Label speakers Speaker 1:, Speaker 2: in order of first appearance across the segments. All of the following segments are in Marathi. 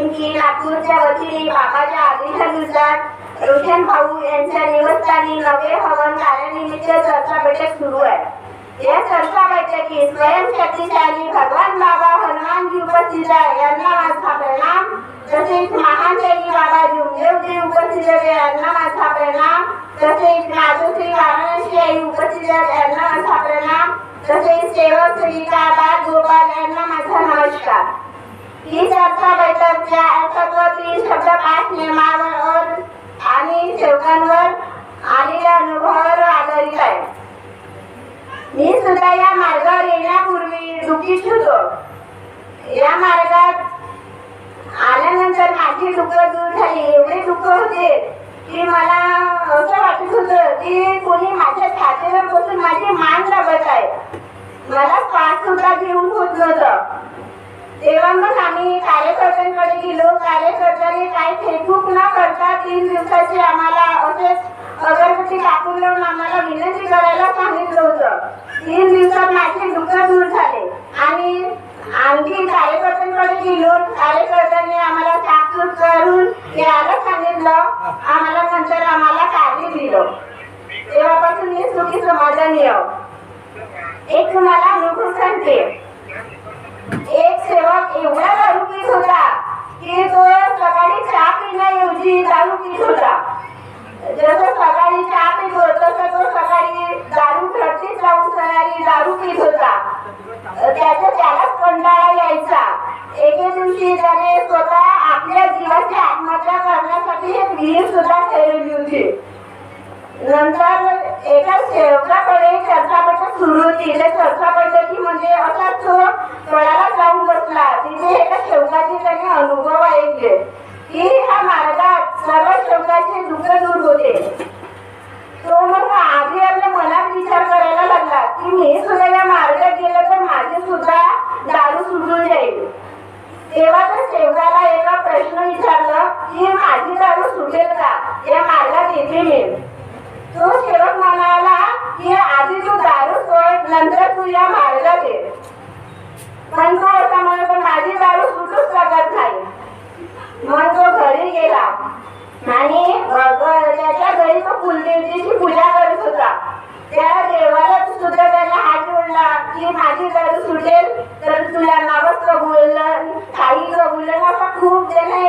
Speaker 1: नागपूरच्या वतीने बाबाच्या आधीच्या दिवसात रोशन भाऊ यांच्या निवासस्थानी नवे हवन कार्यानिमित्त चर्चा बैठक सुरू आहे. या चर्चा बैठकीत स्वयं शक्तिशाली भगवान बाबा हनुमानजी उपस्थित आहे. यांना माझा प्रणाम. तसेच महान महानशाही बाबा जुमदेवजी उपस्थित आहे यांना माझा प्रणाम. तसेच माधुश्री वाराणसी आई उपस्थित आहेत. यांना माझा प्रणाम. तसेच सेवक सेविका बाल गोपाल यांना माझा नमस्कार. तीस चर्चा बैठक ज्या तत्व तीस शब्द पाच नियमावर आणि सेवकांवर आलेल्या अनुभवावर आधारित आहे. मी सुद्धा या मार्गावर येण्यापूर्वी दुःखीच होतो या मार्गात आल्यानंतर माझी दुःख दूर झाली एवढे दुःख होते की मला असं वाटत होतं की कोणी माझ्या छातीवर बसून माझी मान दाबत आहे मला श्वास सुद्धा घेऊन होत नव्हतं तेव्हा मग आम्ही कार्यकर्त्यांकडे गेलो. कार्यकर्त्यांनी काही फेसबुक न करता तीन दिवसाची आम्हाला असेच अगरबत्ती टाकून लावून आम्हाला विनंती करायला सांगितलं होतं. तीन दिवसात माझे दुःख दूर झाले. आणि आणखी कार्यकर्त्यांकडे गेलो. कार्यकर्त्यांनी आम्हाला साफसूफ करून यायला सांगितलं. आम्हाला नंतर आम्हाला कार्य दिलं. तेव्हापासून मी सुखी समाधानी आहो. एक तुम्हाला अनुभव सांगते. एक सेवक एवढा दारू पीत होता की तो सकाळी चहा पिण्याऐवजी दारू पीत होता जसं सकाळी चहा पितो तसं तो सकाळी दारू घरतीच लावून सकाळी दारू पीत होता त्याचा त्यालाच कंटाळा यायचा एके दिवशी त्याने स्वतः आपल्या जीवाची आत्महत्या करण्यासाठी एक विहीर सुद्धा ठेवली होती. नंतर एका सेवकाकडे चर्चापट सुरू होती. त्या चर्चा म्हणजे असाच तो तळाला जाऊन बसला. तिथे एका सेवकाचे त्याने अनुभव ऐकले. की ह्या मार्गात सर्व सेवकाचे दुःख दूर होते तो मग आधी आपल्या मनात विचार करायला लागला की मी सुद्धा या मार्गात गेलं तर माझे सुद्धा दारू सुटून जाईल तेव्हा त्या सेवकाला एका प्रश्न विचारलं की माझी दारू सुटेल का या मार्गात येते मी तो सेवक म्हणाला की आधी तू दारू सोड नंतर तू या मार्गात ये म्हणतो तो असा माझी दारू सुटूच लागत नाही. मग तो घरी गेला. आणि त्याच्या घरी तो कुलदेवतेची पूजा करत होता. त्या देवाला सुद्धा त्याला हात जोडला. की माझी दारू सुटेल तर तुला नावच कबूललं काही कबूललं असा खूप त्याने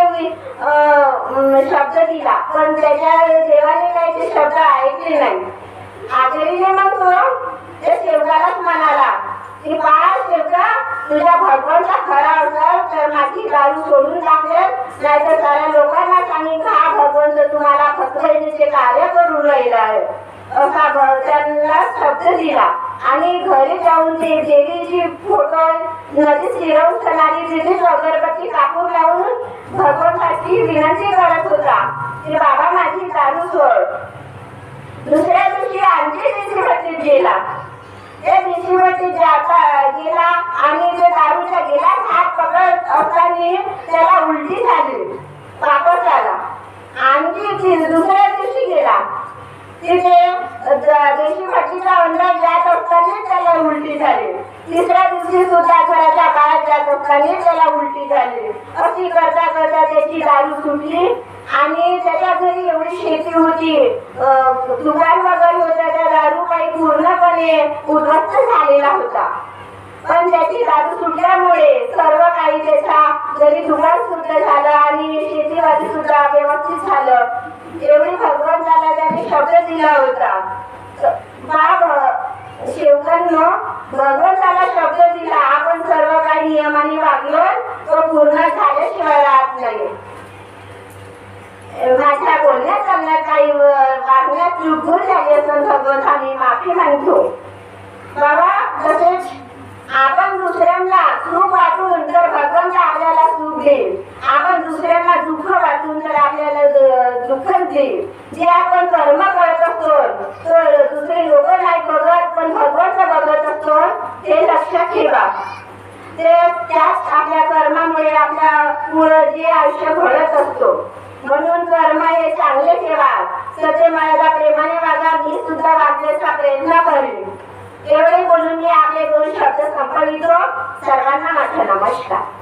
Speaker 1: शब्द दिला. पण त्याच्या देवाने काही ते शब्द ऐकले नाही. आखरीने मग तो त्या म्हणाला की बाळा शेवगा तुझ्या भगवानचा खरा असेल तर माझी दारू सोडून टाकेल नाहीतर साऱ्या लोकांना सांगितलं हा भगवंत तुम्हाला फक्त कार्य करून राहिला आहे. असा भ- त्यांना शब्द दिला. आणि घरी जाऊन ते देवीची फोटो नदी शिरवून सणारी तिथे अगरबत्ती कापूर लावून भगवंताची विनंती करत होता की बाबा माझी दारू सोड. दुसऱ्या दिवशी आणखी दिवशी गेला. त्या दिवशी जाता गेला आणि ते दारूच्या गेला हात पकडत असताना त्याला उलटी झाली वापस आला आणखी ती- दुसऱ्या दिवशी गेला. तिथे द- देशी भट्टीचा अंदाज जात असताना त्याला उलटी झाली. तिसऱ्या दिवशी सुद्धा घराच्या बाहेर जात असताना त्याला उलटी झाली. अशी करता करता त्याची दारू सुटली आणि त्याच्या घरी एवढी शेती होती. दुकान वगैरे होतं त्या दारू काही पूर्णपणे उद्ध्वस्त झालेला होता. पण त्याची दारू सुटल्यामुळे सर्व काही त्याचा जरी दुकान सुद्धा झालं आणि शेतीवाडी सुद्धा व्यवस्थित झालं. एवढी भगवंताला त्याने शब्द दिला होता. बाब शेवकांनो भगवंताला शब्द दिला. आपण सर्व काही नियमाने वागलो तो पूर्ण झाल्याशिवाय राहत नाही. माझ्या बोलण्याचा वागण्यात चूक भूल झाली माफी मागतो बाबा तसेच आपण दुसऱ्यांना सुख वाटून तर भगवंत आपल्याला सुख देईल आपण दुसऱ्यांना दुःख वाटून तर आपल्याला द- दुःखच देईल जे आपण कर्म करत असतो तर दुसरे लोक नाही बघत पण भगवंत बघत असतो ते लक्षात ठेवा. ते त्याच आपल्या कर्मामुळे आपल्या पुढं जे आयुष्य घडत असतो. म्हणून कर्म हे चांगले ठेवा. सत्य सुद्धा वाचण्याचा प्रयत्न करेन. एवढे बोलून मी आपले दोन शब्द संपवितो सर्वांना माझा नमस्कार.